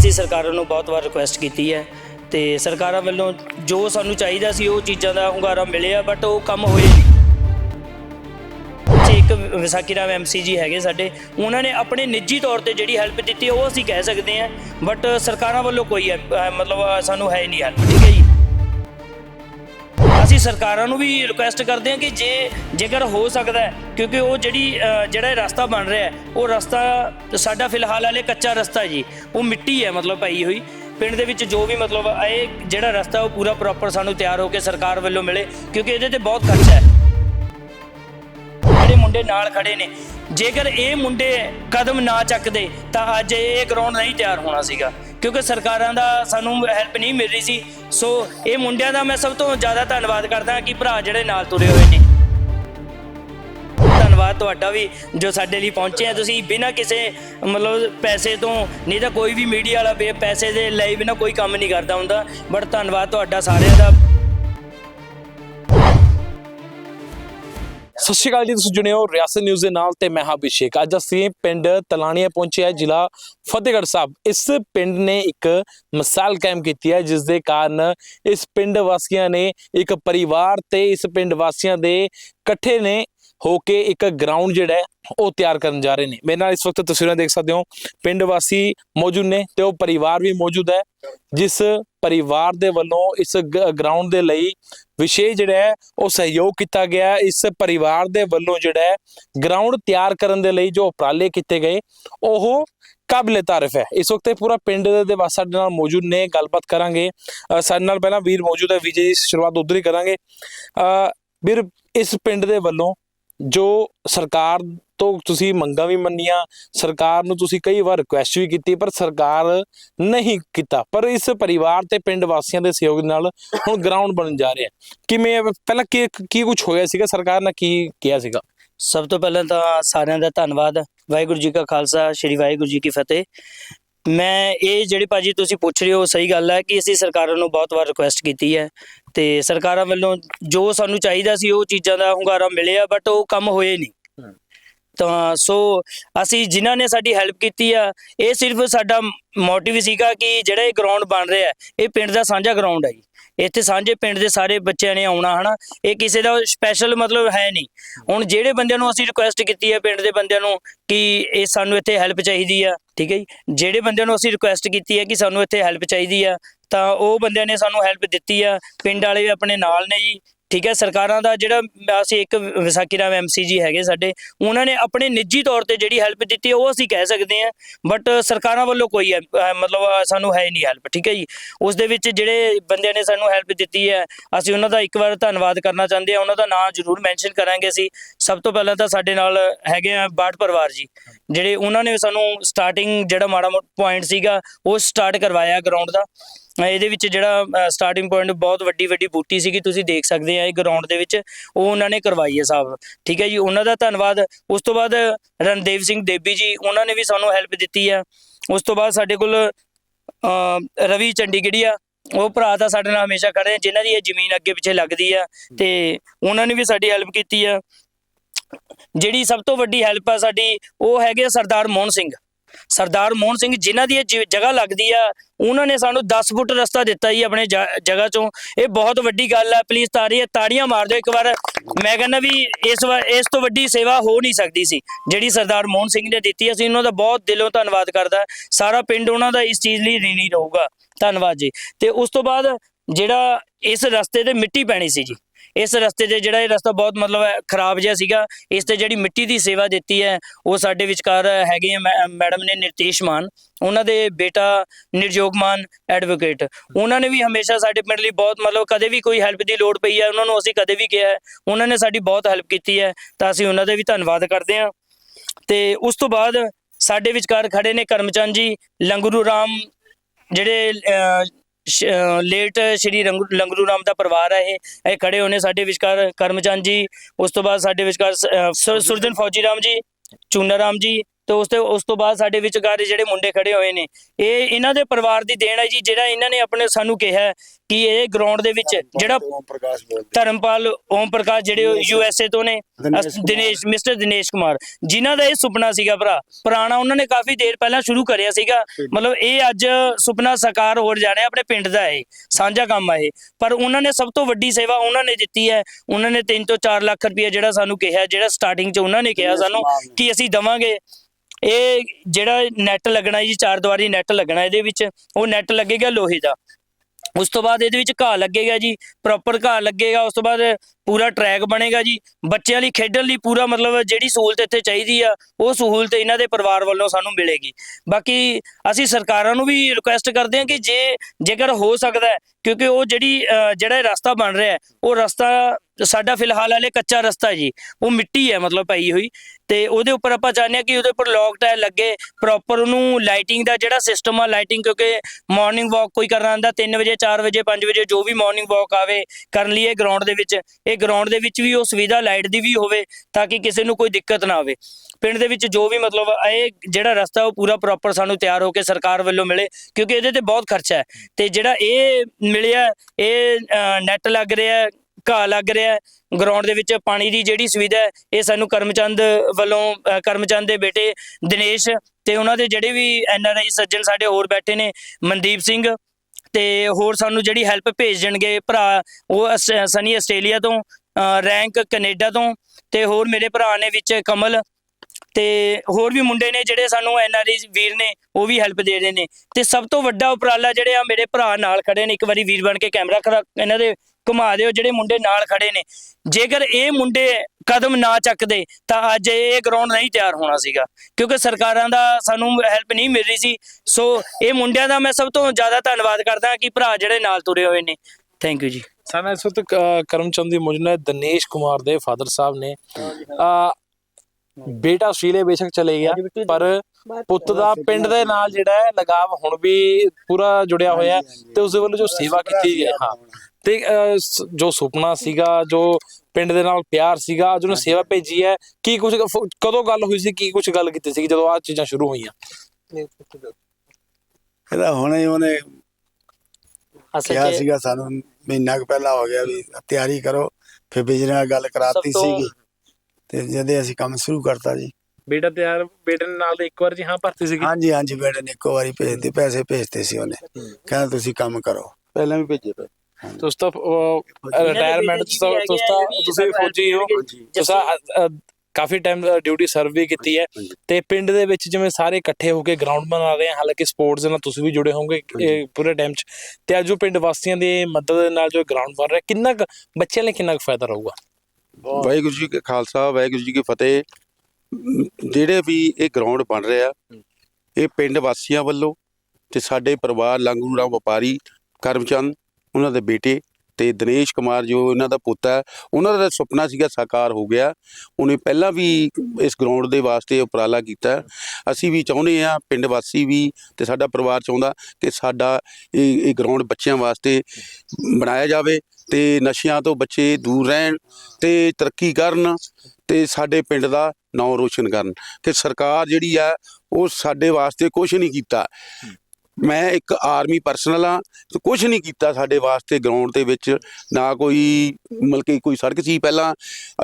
ਅਸੀਂ ਸਰਕਾਰਾਂ ਨੂੰ ਬਹੁਤ ਵਾਰ ਰਿਕੁਐਸਟ ਕੀਤੀ ਹੈ ਤੇ ਸਰਕਾਰਾਂ ਵੱਲੋਂ ਜੋ ਸਾਨੂੰ ਚਾਹੀਦਾ ਸੀ ਉਹ ਚੀਜ਼ਾਂ ਦਾ ਹੁੰਗਾਰਾ ਮਿਲਿਆ ਬਟ ਉਹ ਕੰਮ ਹੋਏ ਨਹੀਂ। ਇੱਕ ਵਿਸਾਖੀ ਰਾਮ ਐਮਸੀ ਜੀ ਹੈਗੇ ਸਾਡੇ, ਉਹਨਾਂ ਨੇ ਆਪਣੇ ਨਿੱਜੀ ਤੌਰ ਤੇ ਜਿਹੜੀ ਹੈਲਪ ਦਿੱਤੀ ਉਹ ਅਸੀਂ ਕਹਿ ਸਕਦੇ ਹਾਂ ਬਟ ਸਰਕਾਰਾਂ ਵੱਲੋਂ ਕੋਈ ਮਤਲਬ ਸਾਨੂੰ ਹੈ ਨਹੀਂ ਹੈਲਪ ਠੀਕ ਹੈ ਜੀ? ਅਸੀਂ ਸਰਕਾਰਾਂ ਨੂੰ ਵੀ ਰਿਕੁਐਸਟ ਕਰਦੇ ਹਾਂ ਕਿ ਜੇ ਜੇਕਰ ਹੋ ਸਕਦਾ ਹੈ ਕਿਉਂਕਿ ਉਹ ਜਿਹੜੀ ਅਹ, ਜਿਹੜਾ ਇਹ ਰਸਤਾ ਬਣ ਰਿਹਾ ਹੈ ਉਹ ਰਸਤਾ ਸਾਡਾ ਫਿਲਹਾਲ ਹਾਲੇ ਕੱਚਾ ਰਸਤਾ ਹੈ ਜੀ। ਉਹ ਮਿੱਟੀ ਹੈ ਮਤਲਬ ਪਈ ਹੋਈ। ਪਿੰਡ ਦੇ ਵਿੱਚ ਜੋ ਵੀ ਮਤਲਬ ਇਹ ਜਿਹੜਾ ਰਸਤਾ ਉਹ ਪੂਰਾ ਪ੍ਰੋਪਰ ਸਾਨੂੰ ਤਿਆਰ ਹੋ ਕੇ ਸਰਕਾਰ ਵੱਲੋਂ ਮਿਲੇ ਕਿਉਂਕਿ ਇਹਦੇ ਤੇ ਬਹੁਤ ਖਰਚਾ ਹੈ। ਜਿਹੜੇ ਮੁੰਡੇ ਨਾਲ ਖੜੇ ਨੇ ਜੇਕਰ ਇਹ ਮੁੰਡੇ ਕਦਮ ਨਾ ਚੱਕਦੇ ਤਾਂ ਅੱਜ ਇਹ ਗਰਾਊਂਡ ਨਹੀਂ ਤਿਆਰ ਹੋਣਾ ਸੀਗਾ। ਕਿਉਂਕਿ ਸਰਕਾਰਾਂ ਦਾ ਸਾਨੂੰ ਹੈਲਪ ਨਹੀਂ ਮਿਲ ਰਹੀ ਸੀ। ਸੋ ਇਹ ਮੁੰਡਿਆਂ ਦਾ ਮੈਂ ਸਭ ਤੋਂ ਜ਼ਿਆਦਾ ਧੰਨਵਾਦ ਕਰਦਾ ਕਿ ਭਰਾ ਜਿਹੜੇ ਨਾਲ ਤੁਰੇ ਹੋਏ ਨੇ। ਧੰਨਵਾਦ ਤੁਹਾਡਾ ਵੀ, ਜੋ ਸਾਡੇ ਲਈ ਪਹੁੰਚੇ ਆ। ਤੁਸੀਂ ਬਿਨਾਂ ਕਿਸੇ ਮਤਲਬ ਪੈਸੇ ਤੋਂ, ਨਹੀਂ ਤਾਂ ਕੋਈ ਵੀ ਮੀਡੀਆ ਵਾਲਾ ਪੈਸੇ ਦੇ ਲਈ ਬਿਨਾਂ ਕੋਈ ਕੰਮ ਨਹੀਂ ਕਰਦਾ ਹੁੰਦਾ। ਬਟ ਧੰਨਵਾਦ ਤੁਹਾਡਾ ਸਾਰਿਆਂ ਦਾ। ਸਤਿ ਸ਼੍ਰੀ ਅਕਾਲ ਜੀ, ਤੁਸੀਂ ਜੁੜੇ ਹੋ ਰਿਆਸਤ ਨਿਊਜ਼ ਦੇ ਨਾਲ ਤੇ ਮੈਂ ਹਾਂ ਅਭਿਸ਼ੇਕ। ਅੱਜ ਅਸੀਂ ਪਿੰਡ ਤਲਾਣੀਆਂ ਪਹੁੰਚੇ ਹਾਂ, ਜ਼ਿਲ੍ਹਾ ਫਤਿਹਗੜ੍ਹ ਸਾਹਿਬ। ਇਸ ਪਿੰਡ ਨੇ ਇੱਕ ਮਿਸਾਲ ਕਾਇਮ ਕੀਤੀ ਹੈ, ਜਿਸ ਦੇ ਕਾਰਨ ਇਸ ਪਿੰਡ ਵਾਸੀਆਂ ਨੇ ਇੱਕ ਪਰਿਵਾਰ ਤੇ ਇਸ ਪਿੰਡ ਵਾਸੀਆਂ ਦੇ ਇਕੱਠੇ ਨੇ ਹੋ ਕੇ ਇੱਕ ਗਰਾਊਂਡ ਜਿਹੜਾ ਹੈ, ਉਹ ਤਿਆਰ ਕਰਨ ਜਾ ਰਹੇ ਨੇ। ਮੇਰੇ ਨਾਲ ਇਸ ਵਕਤ ਤਸਵੀਰਾਂ ਦੇਖ ਸਕਦੇ ਹੋ। ਪਿੰਡ ਵਾਸੀ ਮੌਜੂਦ ਨੇ ਤੇ ਉਹ ਪਰਿਵਾਰ ਵੀ ਮੌਜੂਦ ਹੈ, ਜਿਸ ਪਰਿਵਾਰ ਦੇ ਵੱਲੋਂ ਇਸ ਗਰਾਊਂਡ ਦੇ ਲਈ ਵਿਸ਼ੇਸ਼ ਜਿਹੜਾ ਹੈ, ਉਹ ਸਹਿਯੋਗ ਕੀਤਾ ਗਿਆ ਇਸ ਪਰਿਵਾਰ ਦੇ ਵੱਲੋਂ ਜਿਹੜਾ ਹੈ ਗਰਾਊਂਡ ਤਿਆਰ ਕਰਨ ਦੇ ਲਈ ਜੋ ਉਪਰਾਲੇ ਕੀਤੇ ਗਏ, ਉਹ ਕਾਬਲੇ ਤਾਰੀਫ ਹੈ। ਇਸ ਵਕਤ ਪੂਰਾ ਪਿੰਡ ਦੇ ਵਾਸੀ ਸਾਡੇ ਨਾਲ ਮੌਜੂਦ ਨੇ, ਗੱਲਬਾਤ ਕਰਾਂਗੇ। ਸਾਡੇ ਨਾਲ ਪਹਿਲਾਂ ਵੀਰ ਮੌਜੂਦ ਹੈ, ਵਿਜੇ ਦੀ ਸ਼ੁਰੂਆਤ ਉਧਰ ਹੀ ਕਰਾਂਗੇ। ਵੀਰ, ਇਸ ਪਿੰਡ ਦੇ ਵੱਲੋਂ ਜੋ ਸਰਕਾਰ ਤੋਂ ਤੁਸੀਂ ਮੰਗਾਂ ਵੀ ਮੰਨੀਆਂ, ਸਰਕਾਰ ਨੂੰ ਤੁਸੀਂ ਕਈ ਵਾਰ ਰਿਕੁਐਸਟ ਵੀ ਕੀਤੀ, ਪਰ ਸਰਕਾਰ ਨਹੀਂ ਕੀਤਾ। ਪਰ ਇਸ ਪਰਿਵਾਰ ਤੇ ਪਿੰਡ ਵਾਸੀਆਂ ਦੇ ਸਹਿਯੋਗ ਨਾਲ ਹੁਣ ਗਰਾਊਂਡ ਬਣਨ ਜਾ ਰਿਹਾ। ਕਿਵੇਂ ਪਹਿਲਾਂ ਕੀ ਕੀ ਕੁਝ ਹੋਇਆ ਸੀਗਾ? ਸਰਕਾਰ ਨੇ ਕੀ ਕਿਹਾ ਸੀਗਾ? ਸਭ ਤੋਂ ਪਹਿਲਾਂ ਤਾਂ ਸਾਰਿਆਂ ਦਾ ਧੰਨਵਾਦ। ਵਾਹਿਗੁਰੂ ਜੀ ਕਾ ਖਾਲਸਾ, ਸ੍ਰੀ ਵਾਹਿਗੁਰੂ ਜੀ ਕੀ ਫਤਿਹ। ਮੈਂ ਇਹ ਜਿਹੜੀ ਭਾਜੀ ਤੁਸੀਂ ਪੁੱਛ ਰਹੇ ਹੋ ਸਹੀ ਗੱਲ ਹੈ ਕਿ ਅਸੀਂ ਸਰਕਾਰਾਂ ਨੂੰ ਬਹੁਤ ਵਾਰ ਰਿਕੁਐਸਟ ਕੀਤੀ ਹੈ ਤੇ ਸਰਕਾਰਾਂ ਵੱਲੋਂ ਜੋ ਸਾਨੂੰ ਚਾਹੀਦਾ ਸੀ ਉਹ ਚੀਜ਼ਾਂ ਦਾ ਹੁੰਗਾਰਾ ਮਿਲਿਆ ਬਟ ਉਹ ਕੰਮ ਹੋਏ ਨਹੀਂ। ਤਾਂ ਸੋ ਅਸੀਂ ਜਿਨ੍ਹਾਂ ਨੇ ਸਾਡੀ ਹੈਲਪ ਕੀਤੀ ਆ ਇਹ ਸਿਰਫ ਸਾਡਾ ਮੋਟਿਵ ਸੀਗਾ ਕਿ ਜਿਹੜਾ ਇਹ ਗਰਾਊਂਡ ਬਣ ਰਿਹਾ ਇਹ ਪਿੰਡ ਦਾ ਸਾਂਝਾ ਗਰਾਊਂਡ ਹੈ ਜੀ। ਇੱਥੇ ਸਾਂਝੇ ਪਿੰਡ ਦੇ ਸਾਰੇ ਬੱਚਿਆਂ ਨੇ ਆਉਣਾ, ਹਨਾ? ਇਹ ਕਿਸੇ ਦਾ ਸਪੈਸ਼ਲ ਮਤਲਬ ਹੈ ਨਹੀਂ। ਹੁਣ ਜਿਹੜੇ ਬੰਦਿਆਂ ਨੂੰ ਅਸੀਂ ਰਿਕੁਐਸਟ ਕੀਤੀ ਹੈ ਪਿੰਡ ਦੇ ਬੰਦਿਆਂ ਨੂੰ ਕਿ ਇਹ ਸਾਨੂੰ ਇੱਥੇ ਹੈਲਪ ਚਾਹੀਦੀ ਆ, ਠੀਕ ਹੈ ਜੀ? ਜਿਹੜੇ ਬੰਦਿਆਂ ਨੂੰ ਅਸੀਂ ਰਿਕੁਐਸਟ ਕੀਤੀ ਹੈ ਕਿ ਸਾਨੂੰ ਇੱਥੇ ਹੈਲਪ ਚਾਹੀਦੀ ਆ, ਤਾਂ ਉਹ ਬੰਦਿਆਂ ਨੇ ਸਾਨੂੰ ਹੈਲਪ ਦਿੱਤੀ ਆ। ਪਿੰਡ ਵਾਲੇ ਵੀ ਆਪਣੇ ਨਾਲ ਨੇ ਜੀ। ਠੀਕ ਹੈ, ਸਰਕਾਰਾਂ ਦਾ ਜਿਹੜਾ ਅਸੀਂ ਇੱਕ ਵਿਸਾਖੀ ਰਾਮ ਐਮਸੀ ਜੀ ਹੈਗੇ ਸਾਡੇ, ਉਹਨਾਂ ਨੇ ਆਪਣੇ ਨਿੱਜੀ ਤੌਰ ਤੇ ਜਿਹੜੀ ਹੈਲਪ ਦਿੱਤੀ, ਉਹ ਅਸੀਂ ਕਹਿ ਸਕਦੇ ਹਾਂ ਬਟ ਸਰਕਾਰਾਂ ਵੱਲੋਂ ਕੋਈ ਹੈ ਮਤਲਬ ਸਾਨੂੰ ਹੈ ਨਹੀਂ ਹੈਲਪ ਠੀਕ ਹੈ ਜੀ। ਉਸ ਦੇ ਵਿੱਚ ਜਿਹੜੇ ਬੰਦਿਆਂ ਨੇ ਸਾਨੂੰ ਹੈਲਪ ਦਿੱਤੀ ਹੈ, ਅਸੀਂ ਉਹਨਾਂ ਦਾ ਇੱਕ ਵਾਰ ਧੰਨਵਾਦ ਕਰਨਾ ਚਾਹੁੰਦੇ ਹਾਂ, ਉਹਨਾਂ ਦਾ ਨਾਮ ਜ਼ਰੂਰ ਮੈਂਸ਼ਨ ਕਰਾਂਗੇ ਅਸੀਂ। ਸਭ ਤੋਂ ਪਹਿਲਾਂ ਤਾਂ ਸਾਡੇ ਨਾਲ ਹੈਗੇ ਆ ਬਾਟ ਪਰਿਵਾਰ ਜੀ, ਜਿਹੜੇ ਉਹਨਾਂ ਨੇ ਸਾਨੂੰ ਸਟਾਰਟਿੰਗ ਜਿਹੜਾ ਮਾੜਾ ਮੋਟਾ ਪੁਆਇੰਟ ਸੀਗਾ, ਉਹ ਸਟਾਰਟ ਕਰਵਾਇਆ ਗਰਾਊਂਡ ਦਾ। ਇਹਦੇ ਵਿੱਚ ਜਿਹੜਾ ਸਟਾਰਟਿੰਗ ਪੁਆਇੰਟ ਬਹੁਤ ਵੱਡੀ ਵੱਡੀ ਬੂਟੀ ਸੀਗੀ, ਤੁਸੀਂ ਦੇਖ ਸਕਦੇ ਆ ਇਹ ਗਰਾਊਂਡ ਦੇ ਵਿੱਚ, ਉਹ ਉਹਨਾਂ ਨੇ ਕਰਵਾਈ ਹੈ ਸਾਹਿਬ ਠੀਕ ਹੈ ਜੀ, ਉਹਨਾਂ ਦਾ ਧੰਨਵਾਦ। ਉਸ ਤੋਂ ਬਾਅਦ ਰਣਦੇਵ ਸਿੰਘ ਦੇਬੀ ਜੀ, ਉਹਨਾਂ ਨੇ ਵੀ ਸਾਨੂੰ ਹੈਲਪ ਦਿੱਤੀ ਆ। ਉਸ ਤੋਂ ਬਾਅਦ ਸਾਡੇ ਕੋਲ, ਅਹ, ਰਵੀ ਚੰਡੀਗੜ੍ਹੀਆ ਉਹ ਭਰਾ ਤਾਂ ਸਾਡੇ ਨਾਲ ਹਮੇਸ਼ਾ ਖੜੇ ਆ, ਜਿਨ੍ਹਾਂ ਦੀ ਇਹ ਜ਼ਮੀਨ ਅੱਗੇ ਪਿੱਛੇ ਲੱਗਦੀ ਆ। ਤੇ ਉਹਨਾਂ ਨੇ ਵੀ ਸਾਡੀ ਹੈਲਪ ਕੀਤੀ ਆ। ਜਿਹੜੀ ਸਭ ਤੋਂ ਵੱਡੀ ਹੈਲਪ ਆ ਸਾਡੀ, ਉਹ ਹੈਗੇ ਆ ਸਰਦਾਰ ਮੋਹਨ ਸਿੰਘ। ਸਰਦਾਰ ਮੋਹਨ ਸਿੰਘ ਜਿਨ੍ਹਾਂ ਦੀ ਇਹ ਜ- ਜਗ੍ਹਾ ਲੱਗਦੀ ਆ, ਉਹਨਾਂ ਨੇ ਸਾਨੂੰ 10 ਫੁੱਟ ਰਸਤਾ ਦਿੱਤਾ ਜੀ ਆਪਣੇ ਜ- ਜਗ੍ਹਾ ਚੋਂ। ਇਹ ਬਹੁਤ ਵੱਡੀ ਗੱਲ ਆ ਪਲੀਜ਼ ਤਾਰੀ ਤਾੜੀਆਂ ਮਾਰ ਦਿਓ ਇੱਕ ਵਾਰ। ਮੈਂ ਕਹਿੰਦਾ ਵੀ ਇਸ ਵਾਰ ਇਸ ਤੋਂ ਵੱਡੀ ਸੇਵਾ ਹੋ ਨਹੀਂ ਸਕਦੀ ਸੀ, ਜਿਹੜੀ ਸਰਦਾਰ ਮੋਹਨ ਸਿੰਘ ਨੇ ਦਿੱਤੀ। ਅਸੀਂ ਉਹਨਾਂ ਦਾ ਬਹੁਤ ਦਿਲੋਂ ਧੰਨਵਾਦ ਕਰਦਾ। ਸਾਰਾ ਪਿੰਡ ਉਹਨਾਂ ਦਾ ਇਸ ਚੀਜ਼ ਲਈ ਰੀਣੀ ਰਹੂਗਾ। ਧੰਨਵਾਦ ਜੀ। ਤੇ ਉਸ ਤੋਂ ਬਾਅਦ ਜਿਹੜਾ ਇਸ ਰਸਤੇ ਤੇ ਮਿੱਟੀ ਪੈਣੀ ਸੀ ਜੀ। ਇਸ ਰਸਤੇ ਤੇ ਜਿਹੜਾ ਇਹ ਰਸਤਾ ਬਹੁਤ ਮਤਲਬ ਖਰਾਬ ਜਿਹਾ ਸੀਗਾ, ਇਸ ਤੇ ਜਿਹੜੀ ਮਿੱਟੀ ਦੀ ਸੇਵਾ ਦਿੱਤੀ ਹੈ, ਉਹ ਸਾਡੇ ਵਿਚਕਾਰ ਹੈਗੇ ਆ ਮੈ- ਮੈਡਮ ਨੇ ਨਿਰਤੇਸ਼ ਮਾਨ, ਉਹਨਾਂ ਦੇ ਬੇਟਾ ਨਿਰਜੋਗ ਮਾਨ ਐਡਵੋਕੇਟ ਉਹਨਾਂ ਨੇ ਵੀ ਹਮੇਸ਼ਾ ਸਾਡੇ ਪਿੰਡ ਲਈ ਬਹੁਤ ਮਤਲਬ ਕਦੇ ਵੀ ਕੋਈ ਹੈਲਪ ਦੀ ਲੋੜ ਪਈ ਹੈ, ਉਹਨਾਂ ਨੂੰ ਅਸੀਂ ਕਦੇ ਵੀ ਕਿਹਾ ਉਹਨਾਂ ਨੇ ਸਾਡੀ ਬਹੁਤ ਹੈਲਪ ਕੀਤੀ ਹੈ, ਤਾਂ ਅਸੀਂ ਉਹਨਾਂ ਦਾ ਵੀ ਧੰਨਵਾਦ ਕਰਦੇ ਹਾਂ। ਤੇ ਉਸ ਤੋਂ ਬਾਅਦ ਸਾਡੇ ਵਿਚਕਾਰ ਖੜੇ ਨੇ ਕਰਮਚੰਦ ਜੀ, ਲੰਗਰੂ ਰਾਮ, ਜਿਹੜੇ ਲੇਟ ਸ਼੍ਰੀ ਰੰਗੂ- ਲੰਗਰੂ ਰਾਮ ਦਾ ਪਰਿਵਾਰ ਹੈ ਇਹ। ਇਹ ਖੜੇ ਹੋਣੇ ਸਾਡੇ ਵਿਚਕਾਰ ਕਰਮਚੰਦ ਜੀ, ਉਸ ਤੋਂ ਬਾਅਦ ਸਾਡੇ ਵਿਚਕਾਰ ਸੁਰਜਨ ਫੌਜੀ ਰਾਮ ਜੀ, ਚੂਨਾ ਰਾਮ ਜੀ ਤੇ ਉਸ ਤੇ ਉਸ ਤੋਂ ਬਾਅਦ ਸਾਡੇ ਵਿਚਕਾਰ ਜਿਹੜੇ ਮੁੰਡੇ ਖੜੇ ਹੋਏ ਨੇ ਇਹ ਇਹਨਾਂ ਦੇ ਪਰਿਵਾਰ ਦੀ ਦੇਣ ਹੈ ਜੀ ਜਿਹੜਾ ਇਹਨਾਂ ਨੇ ਆਪਣੇ ਸਾਨੂੰ ਕਿਹਾ ਹੈ ਕਿ ਇਹ ਗਰਾਊਂਡ ਦੇ ਵਿੱਚ ਜਿਹੜਾ ਧਰਮਪਾਲ ਓਮ ਪ੍ਰਕਾਸ਼ ਜਿਹੜੇ। ਯੂ ਐਸ ਏ ਤੋਂ ਨੇ ਦਿਨੇਸ਼ ਮਿਸਟਰ ਦਿਨੇਸ਼ ਕੁਮਾਰ ਜਿਨ੍ਹਾਂ ਦਾ ਇਹ ਸੁਪਨਾ ਸੀਗਾ ਭਰਾ ਪੁਰਾਣਾ ਉਹਨਾਂ ਨੇ ਕਾਫੀ ਦੇਰ ਪਹਿਲਾਂ ਸ਼ੁਰੂ ਕਰਿਆ ਸੀਗਾ ਮਤਲਬ ਇਹ ਅੱਜ ਸੁਪਨਾ ਸਾਕਾਰ ਹੋ ਜਾਣਾ ਆਪਣੇ ਪਿੰਡ ਦਾ ਇਹ ਸਾਂਝਾ ਕੰਮ ਇਹ ਪਰ ਉਹਨਾਂ ਨੇ ਸਭ ਤੋਂ ਵੱਡੀ ਸੇਵਾ ਉਹਨਾਂ ਨੇ ਦਿੱਤੀ ਹੈ ਉਹਨਾਂ ਨੇ 3 ਤੋਂ 4 ਲੱਖ ਰੁਪਏ ਜਿਹੜਾ ਸਾਨੂੰ ਕਿਹਾ ਜਿਹੜਾ ਸਟਾਰਟਿੰਗ 'ਚ ਉਹਨਾਂ ਨੇ ਕਿਹਾ ਸਾਨੂੰ ਕਿ ਅਸੀਂ ਦਵਾਂਗੇ ਇਹ ਜਿਹੜਾ ਨੈਟ ਲੱਗਣਾ ਜੀ, ਚਾਰ ਦੀਵਾਰੀ ਨੈਟ ਲੱਗਣਾ ਇਹਦੇ ਵਿੱਚ, ਉਹ ਨੈਟ ਲੱਗੇਗਾ ਲੋਹੇ ਦਾ। ਉਸ ਤੋਂ ਬਾਅਦ ਇਹਦੇ ਵਿੱਚ ਘਾਹ ਲੱਗੇਗਾ ਜੀ ਪ੍ਰੋਪਰ ਘਾਹ ਲੱਗੇਗਾ, ਉਸ ਤੋਂ ਬਾਅਦ ਪੂਰਾ ਟਰੈਕ ਬਣੇਗਾ ਜੀ। ਬੱਚਿਆਂ ਲਈ, ਖੇਡਣ ਲਈ ਪੂਰਾ ਮਤਲਬ ਜਿਹੜੀ ਸਹੂਲਤ ਇੱਥੇ ਚਾਹੀਦੀ ਆ, ਉਹ ਸਹੂਲਤ ਇਹਨਾਂ ਦੇ ਪਰਿਵਾਰ ਵੱਲੋਂ ਸਾਨੂੰ ਮਿਲੇਗੀ। ਬਾਕੀ ਅਸੀਂ ਸਰਕਾਰਾਂ ਨੂੰ ਵੀ ਰਿਕੁਐਸਟ ਕਰਦੇ ਹਾਂ ਕਿ ਜੇ, ਜੇਕਰ ਹੋ ਸਕਦਾ ਕਿਉਂਕਿ ਉਹ ਜਿਹੜੀ ਜਿਹੜਾ ਰਸਤਾ ਬਣ ਰਿਹਾ ਉਹ ਰਸਤਾ ਸਾਡਾ ਫਿਲਹਾਲ ਹਲੇ ਕੱਚਾ ਰਸਤਾ ਜੀ। ਉਹ ਮਿੱਟੀ ਹੈ ਮਤਲਬ ਪਈ ਹੋਈ। ਤੇ ਉਹਦੇ ਉੱਪਰ ਆਪਾਂ ਚਾਹੁੰਦੇ ਹਾਂ ਕਿ ਉਹਦੇ ਉੱਪਰ ਲੌਕ ਟਾਇਰ ਲੱਗੇ ਪ੍ਰੋਪਰ ਉਹਨੂੰ ਲਾਈਟਿੰਗ ਦਾ ਜਿਹੜਾ ਸਿਸਟਮ ਆ ਲਾਈਟਿੰਗ ਕਿਉਂਕਿ ਮਾਰਨਿੰਗ ਵਾਕ ਕੋਈ ਕਰਨਾ ਆਂਦਾ 3 ਵਜੇ 4 ਵਜੇ 5 ਵਜੇ, ਜੋ ਵੀ ਮਾਰਨਿੰਗ ਵਾਕ ਆਵੇ, ਕਰਨ ਲਈ ਇਹ ਗਰਾਊਂਡ ਦੇ ਵਿੱਚ, ਇਹ ਗਰਾਊਂਡ ਦੇ ਵਿੱਚ ਵੀ ਉਹ ਸੁਵਿਧਾ ਲਾਈਟ ਦੀ ਵੀ ਹੋਵੇ ਤਾਂ ਕਿ ਕਿਸੇ ਨੂੰ ਕੋਈ ਦਿੱਕਤ ਨਾ ਆਵੇ। ਪਿੰਡ ਦੇ ਵਿੱਚ ਜੋ ਵੀ ਮਤਲਬ ਇਹ ਜਿਹੜਾ ਰਸਤਾ ਉਹ ਪੂਰਾ ਪ੍ਰੋਪਰ ਸਾਨੂੰ ਤਿਆਰ ਹੋ ਕੇ ਸਰਕਾਰ ਵੱਲੋਂ ਮਿਲੇ, ਕਿਉਂਕਿ ਇਹਦੇ ਤੇ ਬਹੁਤ ਖਰਚਾ ਹੈ। ਤੇ ਜਿਹੜਾ ਇਹ ਮਿਲਿਆ, ਇਹ ਨੈਟ ਲੱਗ ਰਿਹਾ ਘਾਹ ਲੱਗ ਰਿਹਾ ਗਰਾਊਂਡ ਦੇ ਵਿੱਚ ਪਾਣੀ ਦੀ ਜਿਹੜੀ ਸੁਵਿਧਾ ਹੈ ਇਹ ਸਾਨੂੰ ਕਰਮਚੰਦ ਵੱਲੋਂ ਅ, ਕਰਮਚੰਦ ਦੇ ਬੇਟੇ ਦਿਨੇਸ਼ ਤੇ ਉਹਨਾਂ ਦੇ ਜਿਹੜੇ ਵੀ ਐਨ ਆਰ ਆਈ ਸੱਜਣ ਸਾਡੇ ਹੋਰ ਬੈਠੇ ਨੇ ਮਨਦੀਪ ਸਿੰਘ ਤੇ ਹੋਰ ਸਾਨੂੰ ਜਿਹੜੀ ਹੈਲਪ ਭੇਜ ਦੇਣਗੇ ਭਰਾ ਉਹ ਅਸ- ਸਨੀ ਆਸਟ੍ਰੇਲੀਆ ਤੋਂ ਅ, ਰੈਂਕ ਕੈਨੇਡਾ ਤੋਂ ਤੇ ਹੋਰ ਮੇਰੇ ਭਰਾ ਨੇ ਵਿੱਚ ਕਮਲ ਤੇ ਹੋਰ ਵੀ ਮੁੰਡੇ ਨੇ ਜਿਹੜੇ ਸਾਨੂੰ ਐਨਆਰਆਈ ਵੀਰ ਨੇ ਉਹ ਵੀ ਹੈਲਪ ਦੇ ਰਹੇ ਨੇ ਤੇ ਸਭ ਤੋਂ ਵੱਡਾ ਉਪਰਾਲਾ ਜਿਹੜੇ ਆ ਮੇਰੇ ਭਰਾ ਨਾਲ ਖੜੇ ਨੇ ਇੱਕ ਵਾਰੀ ਵੀਰ ਬਣ ਕੇ ਕੈਮਰਾ ਖੜਾ ਇਹਨਾਂ ਦੇ ਘੁਮਾ ਦਿਓ, ਜਿਹੜੇ ਮੁੰਡੇ ਨਾਲ ਖੜੇ ਨੇ। ਜੇਕਰ ਇਹ ਮੁੰਡੇ ਕਦਮ ਨਾ ਚੱਕਦੇ, ਤਾਂ ਅੱਜ ਇਹ ਗਰਾਊਂਡ ਨਹੀਂ ਤਿਆਰ ਹੋਣਾ ਸੀਗਾ। ਕਿਉਂਕਿ ਸਰਕਾਰਾਂ ਦਾ ਸਾਨੂੰ ਹੈਲਪ ਨਹੀਂ ਮਿਲ ਰਹੀ ਸੀ। ਸੋ ਇਹ ਮੁੰਡਿਆਂ ਦਾ ਮੈਂ ਸਭ ਤੋਂ ਜ਼ਿਆਦਾ ਧੰਨਵਾਦ ਕਰਦਾ ਕਿ ਭਰਾ ਜਿਹੜੇ ਨਾਲ ਤੁਰੇ ਹੋਏ ਨੇ। ਥੈਂਕ ਯੂ ਜੀ। ਸਾਨੂੰ ਇਸ ਵਕਤ ਕਰਮਚੰਦ ਦੀ ਮੌਜੂਦ ਹੈ ਕੁਮਾਰ ਦੇ ਫਾਦਰ ਸਾਹਿਬ ਨੇ। ਬੇਟਾ ਆਸਟ੍ਰੇਲੀਆ ਬੇਸ਼ੱਕ ਚਲੇ ਗਿਆ, ਪਰ ਪੁੱਤ ਦਾ ਪਿੰਡ ਦੇ ਨਾਲ ਜਿਹੜਾ ਹੈ, ਲਗਾਵ ਹੁਣ ਵੀ ਪੂਰਾ ਜੁੜਿਆ ਹੋਇਆ ਤੇ ਉਸ ਦੇ ਵੱਲੋਂ ਜੋ ਸੇਵਾ ਕੀਤੀ ਹੈ। ਹਾਂ। ਤੇ ਜੋ ਸੁਪਨਾ ਸੀਗਾ ਜੋ ਪਿੰਡ ਦੇ ਨਾਲ ਪਿਆਰ ਸੀਗਾ ਅੱਜ ਉਹਨੇ ਸੇਵਾ ਭੇਜੀ ਹੈ ਕੀ ਕੁਝ ਕਦੋਂ ਗੱਲ ਹੋਈ ਸੀ ਕੀ ਕੁਝ ਗੱਲ ਕੀਤੀ ਸੀ ਜਦੋਂ ਆ ਚੀਜ਼ਾਂ ਸ਼ੁਰੂ ਹੋਈਆਂ? ਇਹਦਾ ਹੁਣੇ ਉਹਨੇ ਅਸਲ ਕਿਹਾ ਸੀਗਾ ਸਾਨੂੰ ਮਹੀਨਾ ਕੁ ਪਹਿਲਾਂ ਹੋ ਗਿਆ ਵੀ ਤਿਆਰੀ ਕਰੋ ਫਿਰ ਬਿਜਲੀ ਨਾਲ ਗੱਲ ਕਰਾਤੀ ਸੀਗੀ। ਤੇ ਜਦੇ ਅਸੀਂ ਕੰਮ ਸ਼ੁਰੂ ਕਰਤਾ ਜੀ। ਬੇਟਾ ਤਿਆਰ ਬੇਟੇ ਨਾਲ ਇੱਕ ਵਾਰ ਜੀ ਹਾਂ ਭਰਤੀ ਸੀਗੀ? ਹਾਂਜੀ ਹਾਂਜੀ ਬੇਟੇ ਨੇ ਇੱਕੋ ਵਾਰੀ ਭੇਜਦੇ ਪੈਸੇ ਭੇਜਤੇ ਸੀ ਉਹਨੇ। ਕਹਿੰਦਾ ਤੁਸੀਂ ਕੰਮ ਕਰੋ। ਪਹਿਲਾਂ ਵੀ ਭੇਜੇ ਪਏ ਤੁਸੀਂ ਤਾਂ ਰਿਟਾਇਰਮੈਂਟ ਆ, ਤੁਸੀਂ ਵੀ ਤੁਸੀਂ ਫੌਜੀ ਹੋ। ਤੁਸੀਂ ਕਾਫੀ ਟਾਈਮ ਡਿਊਟੀ ਸਰਵ ਵੀ ਕੀਤੀ ਹੈ। ਤੇ ਪਿੰਡ ਦੇ ਵਿੱਚ ਜਿਵੇਂ ਸਾਰੇ ਇਕੱਠੇ ਹੋ ਕੇ ਗਰਾਊਂਡ ਬਣਾ ਰਹੇ ਆ ਹਾਲਾਂਕਿ ਸਪੋਰਟਸ ਨਾਲ ਤੁਸੀਂ ਵੀ ਜੁੜੇ ਹੋਵੋਗੇ ਇਹ ਪੂਰੇ ਟਾਈਮ 'ਚ। ਤੇ ਅੱਜ ਜੋ ਪਿੰਡ ਵਾਸੀਆਂ ਦੀ ਮਦਦ ਨਾਲ ਜੋ ਗਰਾਊਂਡ ਬਣ ਰਿਹਾ ਕਿੰਨਾ ਕੁ ਬੱਚਿਆਂ ਲਈ ਕਿੰਨਾ ਕੁ ਫਾਇਦਾ ਰਹੂਗਾ? ਵਾਹਿਗੁਰੂ ਜੀ ਕਾ ਖਾਲਸਾ ਵਾਹਿਗੁਰੂ ਜੀ ਕੀ ਫਤਿਹ। ਜਿਹੜੇ ਵੀ ਇਹ ਗਰਾਊਂਡ ਬਣ ਰਿਹਾ ਇਹ ਪਿੰਡ ਵਾਸੀਆਂ ਵੱਲੋਂ ਤੇ ਸਾਡੇ ਪਰਿਵਾਰ ਲੰਗਰੂ ਰਾਮ ਵਪਾਰੀ ਕਰਮਚੰਦ ਉਹਨਾਂ ਦੇ ਬੇਟੇ ਤੇ ਦਿਨੇਸ਼ ਕੁਮਾਰ ਜੋ ਇਹਨਾਂ ਦਾ ਪੁੱਤ ਹੈ, ਉਹਨਾਂ ਦਾ ਸੁਪਨਾ ਸੀਗਾ ਸਾਕਾਰ ਹੋ ਗਿਆ। ਉਹਨੇ ਪਹਿਲਾਂ ਵੀ ਇਸ ਗਰਾਊਂਡ ਦੇ ਵਾਸਤੇ ਉਪਰਾਲਾ ਕੀਤਾ। ਅਸੀਂ ਵੀ ਚਾਹੁੰਦੇ ਆ ਪਿੰਡ ਵਾਸੀ ਵੀ ਤੇ ਸਾਡਾ ਪਰਿਵਾਰ ਚਾਹੁੰਦਾ ਕਿ ਸਾਡਾ ਇਹ ਇਹ ਗਰਾਊਂਡ ਬੱਚਿਆਂ ਵਾਸਤੇ ਬਣਾਇਆ ਜਾਵੇ ਤੇ ਨਸ਼ਿਆਂ ਤੋਂ ਬੱਚੇ ਦੂਰ ਰਹਿਣ ਤੇ ਤਰੱਕੀ ਕਰਨ ਤੇ ਸਾਡੇ ਪਿੰਡ ਦਾ ਨਾਂ ਰੋਸ਼ਨ ਕਰਨ। ਕਿ ਸਰਕਾਰ ਜਿਹੜੀ ਆ, ਉਹ ਸਾਡੇ ਵਾਸਤੇ ਕੁਝ ਨਹੀਂ ਕੀਤਾ। ਮੈਂ ਇੱਕ ਆਰਮੀ ਪਰਸਨਲ ਆ ਤੇ ਕੁਝ ਨਹੀਂ ਕੀਤਾ ਸਾਡੇ ਵਾਸਤੇ ਗਰਾਊਂਡ ਦੇ ਵਿੱਚ, ਨਾ ਕੋਈ ਮਤਲਬ ਕਿ ਕੋਈ ਸੜਕ ਸੀ ਪਹਿਲਾਂ।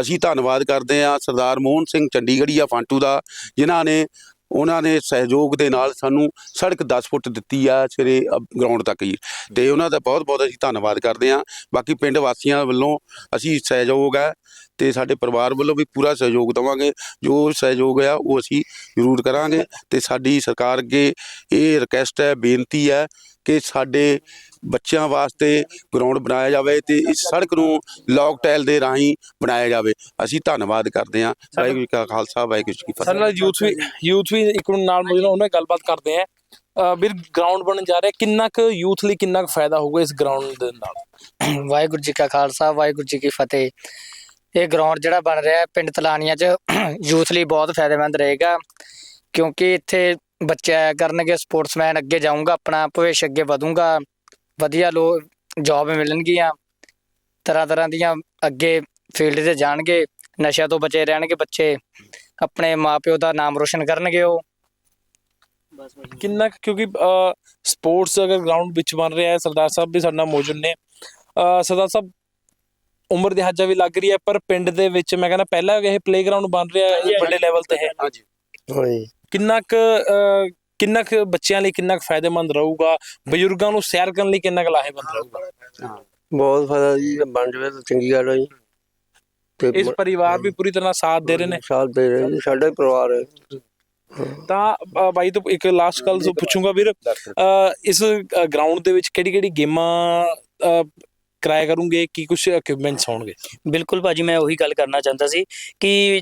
ਅਸੀਂ ਧੰਨਵਾਦ ਕਰਦੇ ਆ ਸਰਦਾਰ ਮੋਹਨ ਸਿੰਘ ਚੰਡੀਗੜ੍ਹੀਆ ਫਾਂਟੂ ਦਾ, ਜਿਨ੍ਹਾਂ ਨੇ ਉਹਨਾਂ ਨੇ ਸਹਿਯੋਗ ਦੇ ਨਾਲ ਸਾਨੂੰ ਸੜਕ 10 ਫੁੱਟ ਦਿੱਤੀ ਆ ਸਵੇਰੇ ਗਰਾਊਂਡ ਤੱਕ ਹੀ ਤੇ ਉਹਨਾਂ ਦਾ ਬਹੁਤ ਬਹੁਤ ਅਸੀਂ ਧੰਨਵਾਦ ਕਰਦੇ ਹਾਂ। ਬਾਕੀ ਪਿੰਡ ਵਾਸੀਆਂ ਵੱਲੋਂ ਅਸੀਂ ਸਹਿਯੋਗ ਹੈ ਤੇ ਸਾਡੇ ਪਰਿਵਾਰ ਵੱਲੋਂ ਵੀ ਪੂਰਾ ਸਹਿਯੋਗ ਦੇਵਾਂਗੇ। ਜੋ ਸਹਿਯੋਗ ਆ, ਉਹ ਅਸੀਂ ਜ਼ਰੂਰ ਕਰਾਂਗੇ ਤੇ ਸਾਡੀ ਸਰਕਾਰ ਅੱਗੇ ਇਹ ਰਿਕਵੈਸਟ ਹੈ, ਬੇਨਤੀ ਹੈ ਕਿ ਸਾਡੇ ਬੱਚਿਆਂ ਵਾਸਤੇ ਗਰਾਊਂਡ ਬਣਾਇਆ ਜਾਵੇ ਤੇ ਇਸ ਸੜਕ ਨੂੰ ਲੌਕ ਟਾਇਲ ਦੇ ਰਾਹੀਂ ਬਣਾਇਆ ਜਾਵੇ। ਅਸੀਂ ਧੰਨਵਾਦ ਕਰਦੇ ਹਾਂ। ਵਾਹਿਗੁਰੂ ਜੀ ਕਾ ਖਾਲਸਾ ਵਾਹਿਗੁਰੂ ਜੀ ਕੀ ਸਾਡੇ ਫਤਿਹ। ਨਾਲ ਯੂਥ ਵੀ ਯੂਥ ਵੀ ਇੱਕ ਨੂੰ ਨਾਲ ਮੌਜੂਦ ਉਹਨਾਂ ਨਾਲ ਗੱਲਬਾਤ ਕਰਦੇ ਆ ਅ, ਵੀਰ ਗਰਾਊਂਡ ਬਣਨ ਜਾ ਰਿਹਾ ਕਿੰਨਾ ਕੁ ਯੂਥ ਲਈ ਕਿੰਨਾ ਕੁ ਫਾਇਦਾ ਹੋਊਗਾ ਇਸ ਗਰਾਊਂਡ ਦੇ ਨਾਲ? ਵਾਹਿਗੁਰੂ ਜੀ ਕਾ ਖਾਲਸਾ ਵਾਹਿਗੁਰੂ ਜੀ ਕੀ ਫਤਿਹ। ਇਹ ਗਰਾਊਂਡ ਜਿਹੜਾ ਬਣ ਰਿਹਾ ਪਿੰਡ ਤਲਾਨੀਆਂ 'ਚ ਯੂਥ ਲਈ ਬਹੁਤ ਫਾਇਦੇਮੰਦ ਰਹੇਗਾ। ਕਿਉਂਕਿ ਇੱਥੇ ਬੱਚੇ ਆਇਆ ਕਰਨਗੇ ਸਪੋਰਟਸਮੈਨ ਅੱਗੇ ਜਾਊਂਗਾ ਆਪਣਾ ਭਵਿੱਖ ਅੱਗੇ ਵਧੂੰਗਾ ਵਧੀਆ ਲੋ ਜੌਬ ਮਿਲਣਗੀਆਂ ਤਰ੍ਹਾਂ ਤਰ੍ਹਾਂ ਦੀਆਂ ਅੱਗੇ ਫੀਲਡ ਤੇ ਜਾਣਗੇ ਨਸ਼ਿਆਂ ਤੋਂ ਬਚੇ ਰਹਿਣਗੇ ਬੱਚੇ ਆਪਣੇ ਮਾਪਿਓ ਦਾ ਨਾਮ ਰੋਸ਼ਨ ਕਰਨਗੇ ਉਹ। ਕਿੰਨਾ ਕੁ- ਕਿਉਂਕਿ ਸਪੋਰਟਸ ਅਗਰ ਗਰਾਊਂਡ ਵਿੱਚ ਬਣ ਰਿਹਾ ਹੈ ਸਰਦਾਰ ਸਾਹਿਬ ਵੀ ਸਾਡੇ ਨਾਲ ਮੌਜੂਦ ਨੇ। ਸਰਦਾਰ ਸਾਹਿਬ ਉਮਰ ਦੇ ਹੱਜਾ ਵੀ ਲੱਗ ਰਹੀ ਹੈ ਪਰ ਪਿੰਡ ਦੇ ਵਿੱਚ ਮੈਂ ਕਹਿੰਦਾ ਪਹਿਲਾਂ ਇਹ ਪਲੇਗਰਾਉਂਡ ਬਣ ਰਿਹਾ ਵੱਡੇ ਲੈਵਲ ਤੇ ਹੈ ਹਾਂਜੀ। ਕਿੰਨਾ ਕੁ ਕਿੰਨਾ ਕੁ ਬੱਚਿਆਂ ਲਈ ਕਿੰਨਾ ਕੁ ਫਾਇਦੇਮੰਦ ਰਹੂਗਾ? ਬਜ਼ੁਰਗਾਂ ਨੂੰ ਸੈਰ ਕਰਨ ਲਈ ਕਿੰਨਾ ਕੁ ਲਾਹੇਵੰਦ ਰਹੂਗਾ? ਬਹੁਤ ਫਾਇਦਾ ਜੀ ਬਣ ਜਾਵੇ ਤਾਂ ਚੰਗੀ ਗੱਲ ਹੈ ਜੀ। ਤੇ ਇਸ ਪਰਿਵਾਰ ਵੀ ਪੂਰੀ ਤਰ੍ਹਾਂ ਸਾਥ ਦੇ ਰਹੇ ਨੇ? ਸਾਥ ਦੇ ਰਹੇ ਜੀ ਸਾਡਾ ਹੀ ਪਰਿਵਾਰ ਹੈ। ਤਾਂ ਬਾਈ ਤੋਂ ਇੱਕ ਲਾਸਟ ਗੱਲ ਪੁੱਛੂੰਗਾ ਵੀਰ ਇਸ ਗਰਾਊਂਡ ਦੇ ਵਿੱਚ ਕਿਹੜੀ ਕਿਹੜੀ ਗੇਮਾਂ ਕਰਾਇਆ ਕਰੂੰਗੇ ਕੀ ਕੁਝ ਇਕਵਿਪਮੈਂਟਸ ਹੋਣਗੇ? ਬਿਲਕੁਲ ਭਾਜੀ ਮੈਂ ਉਹੀ ਗੱਲ ਕਰਨਾ ਚਾਹੁੰਦਾ ਸੀ ਕਿ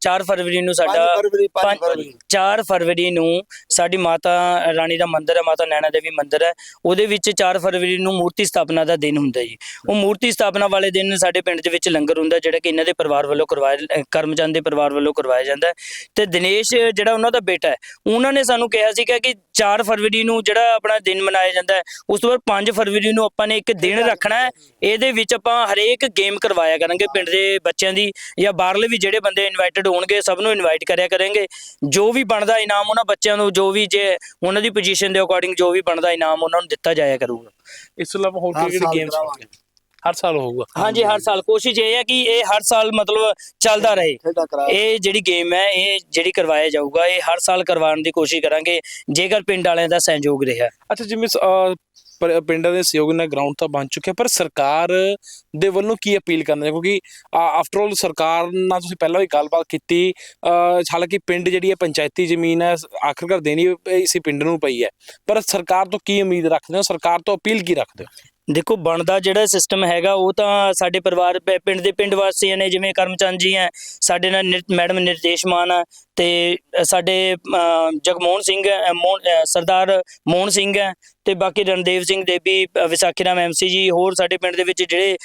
4 ਫਰਵਰੀ ਨੂੰ ਸਾਡਾ ਫਰਵਰੀ 5 ਪੰਜ- ਫਰਵਰੀ। 4 ਫਰਵਰੀ ਨੂੰ ਸਾਡੀ ਮਾਤਾ ਰਾਣੀ ਦਾ ਮੰਦਿਰ ਹੈ ਮਾਤਾ ਨੈਣਾ ਦੇਵੀ ਮੰਦਿਰ ਹੈ। ਉਹਦੇ ਵਿੱਚ 4 ਫਰਵਰੀ ਨੂੰ ਮੂਰਤੀ ਸਥਾਪਨਾ ਦਾ ਦਿਨ ਹੁੰਦਾ ਜੀ। ਉਹ ਮੂਰਤੀ ਸਥਾਪਨਾ ਵਾਲੇ ਦਿਨ ਸਾਡੇ ਪਿੰਡ ਦੇ ਵਿੱਚ ਲੰਗਰ ਹੁੰਦਾ ਜਿਹੜਾ ਕਿ ਇਹਨਾਂ ਦੇ ਪਰਿਵਾਰ ਵੱਲੋਂ ਕਰਵਾਇਆ ਕਰਮਚੰਦ ਦੇ ਪਰਿਵਾਰ ਵੱਲੋਂ ਕਰਵਾਇਆ ਜਾਂਦਾ ਹੈ। ਤੇ ਦਿਨੇਸ਼ ਜਿਹੜਾ ਉਹਨਾਂ ਦਾ ਬੇਟਾ ਹੈ ਉਹਨਾਂ ਨੇ ਸਾਨੂੰ ਕਿਹਾ ਸੀਗਾ ਕਿ 4 ਫਰਵਰੀ ਨੂੰ ਜਿਹੜਾ ਆਪਣਾ ਦਿਨ ਮਨਾਇਆ ਜਾਂਦਾ ਹੈ ਉਸ ਤੋਂ ਬਾਅਦ 5 ਫਰਵਰੀ ਨੂੰ ਆਪਾਂ ਨੇ ਇੱਕ ਦਿਨ ਰੱਖਣਾ ਹੈ ਇਹਦੇ ਵਿੱਚ ਆਪਾਂ ਹਰੇਕ ਗੇਮ ਕਰਵਾਇਆ ਕਰਾਂਗੇ ਪਿੰਡ ਦੇ ਬੱਚਿਆਂ ਦੀ ਜਾਂ ਬਾਹਰਲੇ ਵੀ ਜਿਹੜੇ ਬੰਦੇ ਇਨਵਾਈਟਡ ਹੋਣਗੇ ਸਭ ਨੂੰ ਇਨਵਾਈਟ ਕਰਿਆ ਕਰਾਂਗੇ। ਜੋ ਵੀ ਬਣਦਾ ਇਨਾਮ ਉਹਨਾਂ ਬੱਚਿਆਂ ਨੂੰ ਜੋ ਵੀ ਜੇ ਉਹਨਾਂ ਦੀ ਪੋਜੀਸ਼ਨ ਦੇ ਅਕੋਰਡਿੰਗ ਜੋ ਵੀ ਬਣਦਾ ਇਨਾਮ ਉਹਨਾਂ ਨੂੰ ਦਿੱਤਾ ਜਾਇਆ ਕਰੂਗਾ। ਇਸ ਤੋਂ ਇਲਾਵਾ ਹੋਰ ਕਿਹੜੀ ਗੇਮਸ। ਹਰ ਸਾਲ ਹੋਊਗਾ। ਹਾਂਜੀ ਹਰ ਸਾਲ। ਕੋਸ਼ਿਸ਼ ਇਹ ਹੈ ਕਿ ਇਹ ਹਰ ਸਾਲ ਮਤਲਬ ਚੱਲਦਾ ਰਹੇ। ਇਹ ਜਿਹੜੀ ਗੇਮ ਹੈ ਇਹ ਜਿਹੜੀ ਕਰਵਾਇਆ ਜਾਊਗਾ ਇਹ ਹਰ ਸਾਲ ਕਰਵਾਉਣ ਦੀ ਕੋਸ਼ਿਸ਼ ਕਰਾਂਗੇ ਜੇਕਰ ਪਿੰਡ ਵਾਲਿਆਂ ਦਾ ਸਹਿਯੋਗ ਰਿਹਾ। ਅੱਛਾ ਜਿਵੇਂ ਪਰ- ਪਿੰਡਾਂ ਦੇ ਸਹਿਯੋਗ ਨਾਲ ਗਰਾਊਂਡ ਤਾਂ ਬਣ ਚੁੱਕਿਆ, ਪਰ ਸਰਕਾਰ ਦੇ ਵੱਲੋਂ ਕੀ ਅਪੀਲ ਕਰਨਾ? ਕਿਉਂਕਿ ਆਫਟਰ ਆਲ ਸਰਕਾਰ ਨਾਲ ਤੁਸੀਂ ਪਹਿਲਾਂ ਵੀ ਗੱਲਬਾਤ ਕੀਤੀ ਹਾਲਾਂਕਿ ਪਿੰਡ ਜਿਹੜੀ ਹੈ ਪੰਚਾਇਤੀ ਜ਼ਮੀਨ ਹੈ, ਆਖਰਕਾਰ ਦੇਣੀ ਇਸੇ ਪਿੰਡ ਨੂੰ ਪਈ ਹੈ। ਪਰ ਸਰਕਾਰ ਤੋਂ ਕੀ ਉਮੀਦ ਰੱਖਦੇ ਹੋ? ਸਰਕਾਰ ਤੋਂ ਅਪੀਲ ਕੀ ਰੱਖਦੇ ਹੋ? ਦੇਖੋ, ਬਣਦਾ ਜਿਹੜਾ ਸਿਸਟਮ ਹੈਗਾ, ਉਹ ਤਾਂ ਸਾਡੇ ਪਰਿਵਾਰ, ਪਿੰਡ ਦੇ ਪਿੰਡ ਵਾਸੀਆਂ ਨੇ ਜਿਵੇਂ ਕਰਮਚੰਦ ਜੀ ਹੈ, ਸਾਡੇ ਨਾਲ ਨਿਰ- ਮੈਡਮ ਨਿਰਦੇਸ਼ ਮਾਨ ਆ ਤੇ ਸਾਡੇ ਜਗਮੋਹਨ ਸਿੰਘ ਸਰਦਾਰ ਮੋਹਨ ਸਿੰਘ ਹੈ ਤੇ ਬਾਕੀ ਰਣਦੇਵ ਸਿੰਘ ਦੇਵੀ ਵਿਸਾਖੀ ਰਾਮ ਐਮਸੀ ਜੀ ਹੋਰ ਸਾਡੇ ਪਿੰਡ ਦੇ ਵਿੱਚ ਜਿਹੜੇ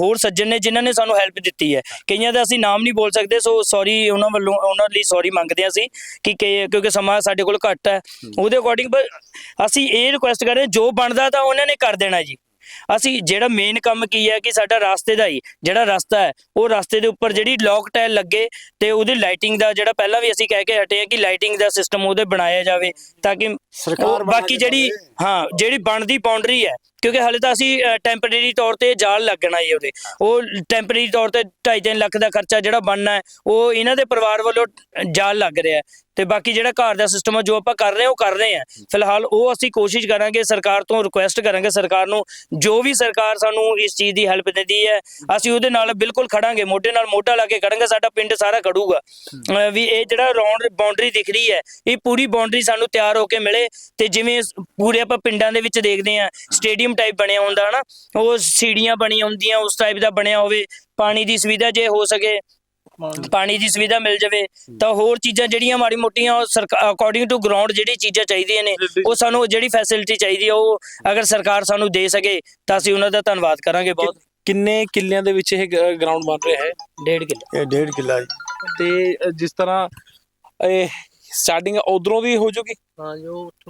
ਹੋਰ ਸੱਜਣ ਨੇ ਜਿਨ੍ਹਾਂ ਨੇ ਸਾਨੂੰ ਹੈਲਪ ਦਿੱਤੀ ਹੈ। ਕਈਆਂ ਦਾ ਅਸੀਂ ਨਾਮ ਨਹੀਂ ਬੋਲ ਸਕਦੇ ਸੋ ਸੌਰੀ ਉਹਨਾਂ ਵੱਲੋਂ ਉਹਨਾਂ ਲਈ ਸੌਰੀ ਮੰਗਦੇ ਹਾਂ ਅਸੀਂ ਕਿ ਕਿਉਂਕਿ ਸਮਾਂ ਸਾਡੇ ਕੋਲ ਘੱਟ ਹੈ। ਉਹਦੇ ਅਕੋਰਡਿੰਗ ਅਸੀਂ ਇਹ ਰਿਕੁਐਸਟ ਕਰ ਰਹੇ ਜੋ ਬਣਦਾ ਤਾਂ ਉਹਨਾਂ ਨੇ ਕਰ ਦੇਣਾ ਜੀ। ਅਸੀਂ ਜਿਹੜਾ ਮੇਨ ਕੰਮ ਕੀ ਹੈ ਕਿ ਸਾਡਾ ਰਸਤੇ ਦਾ ਹੀ ਜਿਹੜਾ ਰਸਤਾ ਹੈ ਉਹ ਰਸਤੇ ਦੇ ਉੱਪਰ ਜਿਹੜੀ ਲੌਕ ਟਾਇਲ ਲੱਗੇ ਤੇ ਉਹਦੀ ਲਾਈਟਿੰਗ ਦਾ ਜਿਹੜਾ ਪਹਿਲਾਂ ਵੀ ਅਸੀਂ ਕਹਿ ਕੇ ਹਟੇ ਆ ਕਿ ਲਾਈਟਿੰਗ ਦਾ ਸਿਸਟਮ ਉਹਦੇ ਬਣਾਇਆ ਜਾਵੇ ਤਾਂ ਕਿ ਸਰਕਾਰ ਬਾਕੀ ਜਿਹੜੀ। ਹਾਂ ਜਿਹੜੀ ਬਣਦੀ ਬਾਉਂਡਰੀ ਹੈ ਕਿਉਂਕਿ ਹਾਲੇ ਤਾਂ ਅਸੀਂ ਟੈਂਪਰੇਰੀ ਤੌਰ ਤੇ ਜਾਲ ਲੱਗਣਾ ਹੀ ਉਹਦੇ। ਉਹ ਟੈਂਪਰੇਰੀ ਤੌਰ ਤੇ 2.5 ਲੱਖ ਦਾ ਖਰਚਾ ਜਿਹੜਾ ਬਣਨਾ ਹੈ ਉਹ ਇਹਨਾਂ ਦੇ ਪਰਿਵਾਰ ਵੱਲੋਂ ਜਾਲ ਲੱਗ ਰਿਹਾ ਤੇ ਬਾਕੀ ਜਿਹੜਾ ਘਰ ਦਾ ਸਿਸਟਮ ਹੈ ਜੋ ਆਪਾਂ ਕਰ ਰਹੇ ਹਾਂ ਉਹ ਕਰ ਰਹੇ ਹਾਂ। ਫਿਲਹਾਲ ਉਹ ਅਸੀਂ ਕੋਸ਼ਿਸ਼ ਕਰਾਂਗੇ ਸਰਕਾਰ ਤੋਂ ਰਿਕੁਐਸਟ ਕਰਾਂਗੇ ਸਰਕਾਰ ਨੂੰ ਜੋ ਵੀ ਸਰਕਾਰ ਸਾਨੂੰ ਇਸ ਚੀਜ਼ ਦੀ ਹੈਲਪ ਦਿੰਦੀ ਹੈ ਅਸੀਂ ਉਹਦੇ ਨਾਲ ਬਿਲਕੁਲ ਖੜਾਂਗੇ ਮੋਢੇ ਨਾਲ ਮੋਢਾ ਲਾ ਕੇ ਖੜਾਂਗੇ ਸਾਡਾ ਪਿੰਡ ਸਾਰਾ ਖੜੂਗਾ। ਵੀ ਇਹ ਜਿਹੜਾ ਰੌਂਡ ਬਾਉਂਡਰੀ ਦਿਖ ਰਹੀ ਹੈ ਇਹ ਪੂਰੀ ਬਾਉਂਡਰੀ ਸਾਨੂੰ ਤਿਆਰ ਹੋ ਕੇ ਮਿਲੇ। ਤੇ ਜਿਵੇਂ ਪੂਰੇ ਆਪਾਂ ਪਿੰਡਾਂ ਦੇ ਵਿੱਚ ਦੇਖਦੇ ਆ ਸਟੇਡੀਅਮ ਟਾਈਪ ਬਣਿਆ ਹੁੰਦਾ ਹਨਾ? ਉਹ ਸੀੜੀਆਂ ਬਣੀਆਂ ਹੁੰਦੀਆਂ ਉਸ ਟਾਈਪ ਦਾ ਬਣਿਆ ਹੋਵੇ ਪਾਣੀ ਦੀ ਸੁਵਿਧਾ ਜੇ ਹੋ ਸਕੇ ਪਾਣੀ ਦੀ ਸੁਵਿਧਾ ਮਿਲ ਜਾਵੇ ਤਾਂ ਹੋਰ ਚੀਜ਼ਾਂ ਜਿਹੜੀਆਂ ਮਾੜੀ ਮੋਟੀਆਂ ਅਕੋਰਡਿੰਗ ਟੂ ਗਰਾਊਂਡ ਜਿਹੜੀ ਚੀਜ਼ਾਂ ਚਾਹੀਦੀਆਂ ਨੇ ਉਹ ਸਾਨੂੰ ਜਿਹੜੀ ਫੈਸਿਲਿਟੀ ਚਾਹੀਦੀ ਹੈ ਉਹ ਅਗਰ ਸਰਕਾਰ ਸਾਨੂੰ ਦੇ ਸਕੇ ਤਾਂ ਅਸੀਂ ਉਹਨਾਂ ਦਾ ਧੰਨਵਾਦ ਕਰਾਂਗੇ ਬਹੁਤ। ਕਿੰਨੇ ਕਿੱਲਿਆਂ ਦੇ ਵਿੱਚ ਇਹ ਗਰਾਊਂਡ ਬਣ ਰਿਹਾ ਹੈ? ਡੇਢ ਕਿੱਲੇ। ਇਹ ਡੇਢ ਕਿੱਲਾ ਜੀ। ਤੇ ਜਿਸ ਤਰ੍ਹਾਂ ਇਹ ਸਟਾਰਟਿੰਗ ਉਧਰੋਂ ਦੀ ਹੋ ਜੂਗੀ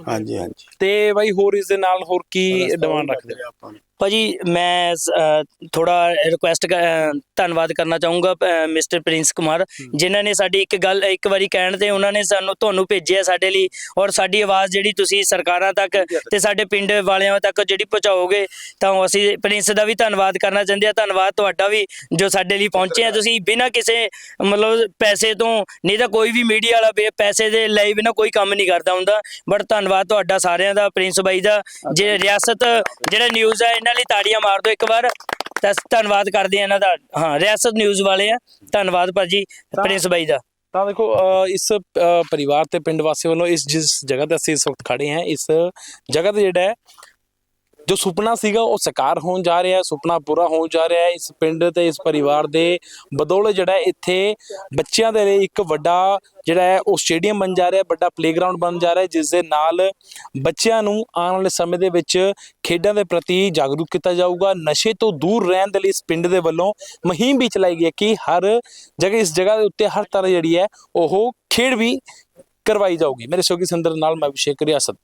ਹਾਂਜੀ ਹਾਂਜੀ ਤੇ ਬਾਈ ਹੋਰ ਇਸ ਦੇ ਨਾਲ ਹੋਰ ਕੀ ਡਿਮਾਂਡ ਰੱਖਦੇ ਹੋ? ਆਪਾਂ ਨੂੰ। ਭਾਜੀ ਮੈਂ ਥੋੜਾ ਰਿਕੁਐਸਟ ਧੰਨਵਾਦ ਕਰਨਾ ਚਾਹੂੰਗਾ ਮਿਸਟਰ ਪ੍ਰਿੰਸ ਕੁਮਾਰ ਜਿਨ੍ਹਾਂ ਨੇ ਸਾਡੀ ਇੱਕ ਗੱਲ ਇੱਕ ਵਾਰੀ ਕਹਿਣ ਤੇ ਉਹਨਾਂ ਨੇ ਸਾਨੂੰ ਤੁਹਾਨੂੰ ਭੇਜਿਆ ਸਾਡੇ ਲਈ ਔਰ ਸਾਡੀ ਆਵਾਜ਼ ਜਿਹੜੀ ਤੁਸੀਂ ਸਰਕਾਰਾਂ ਤੱਕ ਤੇ ਸਾਡੇ ਪਿੰਡ ਵਾਲਿਆਂ ਤੱਕ ਜਿਹੜੀ ਪਹੁੰਚਾਓਗੇ ਤਾਂ ਅਸੀਂ ਪ੍ਰਿੰਸ ਦਾ ਵੀ ਧੰਨਵਾਦ ਕਰਨਾ ਚਾਹੁੰਦੇ ਆ ਧੰਨਵਾਦ ਤੁਹਾਡਾ ਵੀ ਜੋ ਸਾਡੇ ਲਈ ਪਹੁੰਚੇ ਆ ਤੁਸੀਂ ਬਿਨਾਂ ਕਿਸੇ ਮਤਲਬ ਪੈਸੇ ਤੋਂ ਨਹੀਂ ਤਾਂ ਕੋਈ ਵੀ ਮੀਡੀਆ ਵਾਲਾ ਪੈਸੇ ਦੇ ਲਈ ਬਿਨਾਂ ਕੋਈ ਕੰਮ ਨਹੀਂ ਕਰਦਾ ਹੁੰਦਾ ਬਟ ਧੰਨਵਾਦ ਤੁਹਾਡਾ ਸਾਰਿਆਂ ਦਾ ਪ੍ਰਿੰਸ ਬਾਈ ਦਾ ਜੇ ਰਿਆਸਤ ਜਿਹੜਾ ਨਿਊਜ਼ ਹੈ ਇਹਨਾਂ ਲਈ ਤਾੜੀਆਂ ਮਾਰ ਦਿਓ ਇੱਕ ਵਾਰ। ਤਾਂ ਧੰਨਵਾਦ ਕਰਦੇ ਆ ਇਹਨਾਂ ਦਾ। ਹਾਂ ਰਿਆਸਤ ਨਿਊਜ਼ ਵਾਲੇ ਆ। ਧੰਨਵਾਦ ਭਾਜੀ ਪ੍ਰਿੰਸ ਬਾਈ ਦਾ। ਤਾਂ ਦੇਖੋ ਇਸ ਪਰਿਵਾਰ ਤੇ ਪਿੰਡ ਵਾਸੀ ਵੱਲੋਂ ਇਸ ਜਿਸ ਜਗ੍ਹਾ ਤੇ ਅਸੀਂ ਇਸ ਵਕਤ ਖੜੇ ਹਾਂ ਇਸ ਜਗ੍ਹਾ ਤੇ ਜਿਹੜਾ ਹੈ ਜੋ ਸੁਪਨਾ ਸੀਗਾ ਉਹ ਸਾਕਾਰ ਹੋਣ ਜਾ ਰਿਹਾ ਹੈ, ਸੁਪਨਾ ਪੂਰਾ ਹੋਣ ਜਾ ਰਿਹਾ ਹੈ। ਇਸ ਪਿੰਡ ਤੇ, ਇਸ ਪਰਿਵਾਰ ਦੇ ਬਦੌਲਤ ਜਿਹੜਾ ਇੱਥੇ ਬੱਚਿਆਂ ਦੇ ਲਈ ਇੱਕ ਵੱਡਾ ਜਿਹੜਾ ਹੈ, ਉਹ ਸਟੇਡੀਅਮ ਬਣ ਜਾ ਰਿਹਾ ਹੈ, ਵੱਡਾ ਪਲੇਗਰਾਉਂਡ ਬਣ ਜਾ ਰਿਹਾ ਹੈ ਜਿਸ ਦੇ ਨਾਲ ਬੱਚਿਆਂ ਨੂੰ ਆਉਣ ਵਾਲੇ ਸਮੇਂ ਦੇ ਵਿੱਚ ਖੇਡਾਂ ਦੇ ਪ੍ਰਤੀ ਜਾਗਰੂਕ ਕੀਤਾ ਜਾਊਗਾ। ਨਸ਼ੇ ਤੋਂ ਦੂਰ ਰਹਿਣ ਦੇ ਲਈ ਇਸ ਪਿੰਡ ਦੇ ਵੱਲੋਂ ਮੁਹਿੰਮ ਵੀ ਚਲਾਈ ਗਈ ਹੈ ਕਿ ਹਰ ਜਗ੍ਹਾ, ਇਸ ਜਗ੍ਹਾ ਦੇ ਉੱਤੇ ਹਰ ਤਰ੍ਹਾਂ ਜਿਹੜੀ ਹੈ, ਉਹ ਖੇਡ ਵੀ ਕਰਵਾਈ ਜਾਊਗੀ। ਮੇਰੇ ਸ਼ੌਕੀ ਸੰਦਰ ਨਾਲ ਮੈਂ ਅਭਿਸ਼ੇਕ ਰਿਆਸਤ।